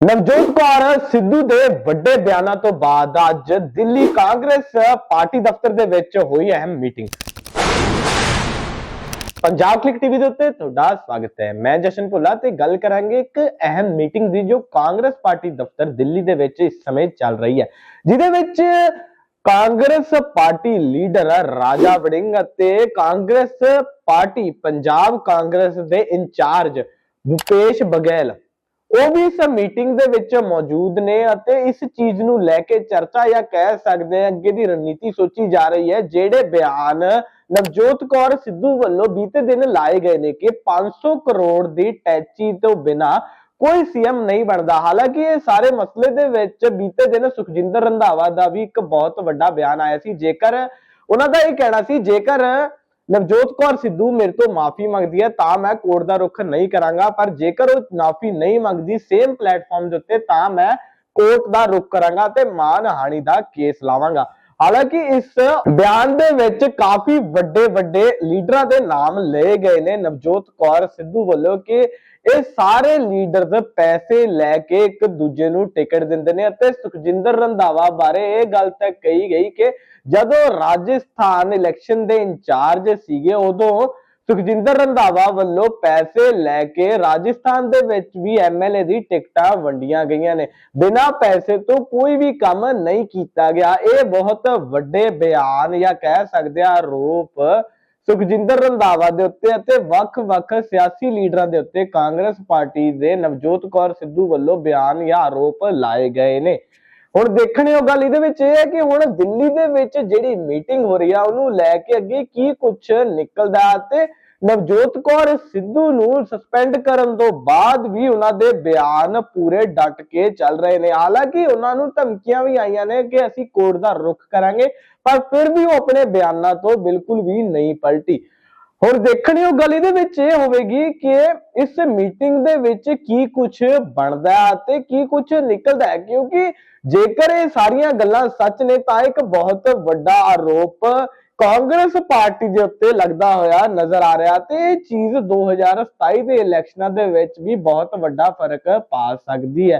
ਨਵਜੋਤ ਕੌਰ ਸਿੱਧੂ ਦੇ ਵੱਡੇ ਬਿਆਨਾਂ ਤੋਂ ਬਾਅਦ ਅੱਜ ਦਿੱਲੀ ਕਾਂਗਰਸ ਪਾਰਟੀ ਦਫ਼ਤਰ ਦੇ ਵਿੱਚ ਹੋਈ ਅਹਿਮ ਮੀਟਿੰਗ। ਪੰਜਾਬ ਕਲਿਕ ਟੀਵੀ ਦੇ ਉੱਤੇ ਤੁਹਾਡਾ ਸਵਾਗਤ ਹੈ। ਮੈਂ ਜਸ਼ਨ ਭੁੱਲਾ ਤੇ ਗੱਲ ਕਰਾਂਗੇ ਇੱਕ ਅਹਿਮ ਮੀਟਿੰਗ ਦੀ ਜੋ ਕਾਂਗਰਸ ਪਾਰਟੀ ਦਫ਼ਤਰ ਦਿੱਲੀ ਦੇ ਵਿੱਚ ਇਸ ਸਮੇਂ ਚੱਲ ਰਹੀ ਹੈ। ਜਿਹਦੇ ਵਿੱਚ ਕਾਂਗਰਸ ਪਾਰਟੀ ਲੀਡਰ ਰਾਜਾ ਵੜਿੰਗ ਅਤੇ ਕਾਂਗਰਸ ਪਾਰਟੀ ਪੰਜਾਬ ਕਾਂਗਰਸ ਦੇ ਇੰਚਾਰਜ ਭੁਪੇਸ਼ ਬਗੈਲ ਉਹ ਵੀ ਇਸ ਮੀਟਿੰਗ ਦੇ ਵਿੱਚ ਮੌਜੂਦ ਨੇ ਅਤੇ ਇਸ ਚੀਜ਼ ਨੂੰ ਲੈ ਕੇ ਚਰਚਾ ਜਾਂ ਕਹਿ ਸਕਦੇ ਹਾਂ, ਅੱਗੇ ਦੀ ਰਣਨੀਤੀ ਸੋਚੀ ਜਾ ਰਹੀ ਹੈ, ਜਿਹੜੇ ਬਿਆਨ ਨਵਜੋਤ ਕੌਰ ਸਿੱਧੂ ਵੱਲੋਂ ਬੀਤੇ ਦਿਨ ਲਾਏ ਗਏ ਨੇ ਕਿ 500 ਕਰੋੜ ਦੀ ਟੈਚੀ ਤੋਂ ਬਿਨਾ ਕੋਈ ਸੀਐਮ ਨਹੀਂ ਬਣਦਾ। ਹਾਲਾਂਕਿ ਇਹ ਸਾਰੇ ਮਸਲੇ ਦੇ ਵਿੱਚ ਬੀਤੇ ਦਿਨ ਸੁਖਜਿੰਦਰ ਰੰਧਾਵਾ ਦਾ ਵੀ ਇੱਕ ਬਹੁਤ ਵੱਡਾ ਬਿਆਨ ਆਇਆ ਸੀ। ਜੇਕਰ, ਉਹਨਾਂ ਦਾ ਇਹ ਕਹਿਣਾ ਸੀ, ਜੇਕਰ ਨਵਜੋਤ ਕੌਰ ਸਿੱਧੂ ਮੇਰੇ ਤੋਂ ਮਾਫੀ ਮੰਗਦੀ ਹੈ, ਤਾਂ ਮੈਂ ਕੋਰਟ ਦਾ ਰੁਖ ਨਹੀਂ ਕਰਾਂਗਾ, ਪਰ ਜੇਕਰ ਉਹ ਮਾਫੀ ਨਹੀਂ ਮੰਗਦੀ ਸੇਮ ਪਲੇਟਫਾਰਮ ਦੇ ਉੱਤੇ, ਤਾਂ ਮੈਂ ਕੋਰਟ ਦਾ ਰੁਖ ਕਰਾਂਗਾ ਤੇ ਮਾਨਹਾਨੀ ਦਾ ਕੇਸ ਲਾਵਾਂਗਾ। ਹਾਲਾਂਕਿ ਇਸ ਬਿਆਨ ਦੇ ਵਿੱਚ ਕਾਫੀ ਵੱਡੇ ਵੱਡੇ ਲੀਡਰਾਂ ਦੇ ਨਾਮ ਲਏ ਗਏ ਨੇ। ਨਵਜੋਤ ਕੌਰ ਸਿੱਧੂ ਵੱਲੋਂ ਕਿ ਇਹ ਸਾਰੇ ਲੀਡਰਸ ਪੈਸੇ ਲੈ ਕੇ ਇੱਕ ਦੂਜੇ ਨੂੰ ਟਿਕਟ ਦਿੰਦੇ ਨੇ ਅਤੇ ਸੁਖਜਿੰਦਰ ਰੰਧਾਵਾ ਬਾਰੇ ਇਹ ਗੱਲ ਤਾਂ ਕਹੀ ਗਈ ਕਿ ਜਦੋਂ ਰਾਜਸਥਾਨ ਇਲੈਕਸ਼ਨ ਦੇ ਇੰਚਾਰਜ ਸੀਗੇ ਉਦੋਂ ਸੁਖਜਿੰਦਰ ਰੰਧਾਵਾ ਵੱਲੋਂ ਪੈਸੇ ਲੈ ਕੇ ਰਾਜਸਥਾਨ ਦੇ ਵਿੱਚ ਵੀ ਐਮਐਲਏ ਦੀ ਟਿਕਟਾਂ ਵੰਡੀਆਂ ਗਈਆਂ ਨੇ। ਬਿਨਾਂ ਪੈਸੇ ਤੋਂ ਕੋਈ ਵੀ ਕੰਮ ਨਹੀਂ ਕੀਤਾ ਗਿਆ। ਇਹ ਬਹੁਤ ਵੱਡੇ ਬਿਆਨ ਜਾਂ ਕਹਿ ਸਕਦੇ ਆ ਆਰੋਪ ਸੁਖਜਿੰਦਰ ਰੰਧਾਵਾ ਦੇ ਉੱਤੇ ਅਤੇ ਵੱਖ-ਵੱਖ ਸਿਆਸੀ ਲੀਡਰਾਂ ਦੇ ਉੱਤੇ ਕਾਂਗਰਸ ਪਾਰਟੀ ਦੇ ਨਵਜੋਤ ਕੌਰ ਸਿੱਧੂ ਵੱਲੋਂ ਬਿਆਨ ਜਾਂ ਆਰੋਪ ਲਾਏ ਗਏ ਨੇ। ਹੁਣ ਦੇਖਣਯੋਗ ਗੱਲ ਇਹਦੇ ਵਿੱਚ ਇਹ ਹੈ ਕਿ ਹੁਣ ਦਿੱਲੀ ਦੇ ਵਿੱਚ ਜਿਹੜੀ ਮੀਟਿੰਗ ਹੋ ਰਹੀ ਆ, ਉਹਨੂੰ ਲੈ ਕੇ ਅੱਗੇ ਕੀ ਕੁਝ ਨਿਕਲਦਾ ਤੇ ਨਵਜੋਤ ਕੌਰ ਸਿੱਧੂ ਨੂੰ ਸਸਪੈਂਡ ਕਰਨ ਤੋਂ ਬਾਅਦ ਵੀ ਉਹਨਾਂ ਦੇ ਬਿਆਨ ਪੂਰੇ ਡਟ ਕੇ ਚੱਲ ਰਹੇ ਨੇ। ਹਾਲਾਂਕਿ ਉਹਨਾਂ ਨੂੰ ਧਮਕੀਆਂ ਵੀ ਆਈਆਂ ਨੇ ਕਿ ਅਸੀਂ ਕੋਰਟ ਦਾ ਰੁਖ ਕਰਾਂਗੇ, ਪਰ ਫਿਰ ਵੀ ਉਹ ਆਪਣੇ ਬਿਆਨਾਂ ਤੋਂ ਬਿਲਕੁਲ ਵੀ ਨਹੀਂ ਪਲਟੀ। ਹੁਣ ਦੇਖਣਯੋਗ ਗੱਲ ਇਹਦੇ ਵਿੱਚ ਇਹ ਹੋਵੇਗੀ ਕਿ ਇਸ ਮੀਟਿੰਗ ਦੇ ਵਿੱਚ ਕੀ ਕੁਝ ਬਣਦਾ ਹੈ ਅਤੇ ਕੀ ਕੁਝ ਨਿਕਲਦਾ ਹੈ। ਕਿਉਂਕਿ ਜੇਕਰ ਇਹ ਸਾਰੀਆਂ ਗੱਲਾਂ ਸੱਚ ਨੇ, ਤਾਂ ਇੱਕ ਬਹੁਤ ਵੱਡਾ ਆਰੋਪ ਕਾਂਗਰਸ ਪਾਰਟੀ ਦੇ ਉੱਤੇ ਲੱਗਦਾ ਹੋਇਆ ਨਜ਼ਰ ਆ ਰਿਹਾ ਤੇ ਇਹ ਚੀਜ਼ 2027 ਦੇ ਇਲੈਕਸ਼ਨਾਂ ਦੇ ਵਿੱਚ ਵੀ ਬਹੁਤ ਵੱਡਾ ਫ਼ਰਕ ਪਾ ਸਕਦੀ ਹੈ।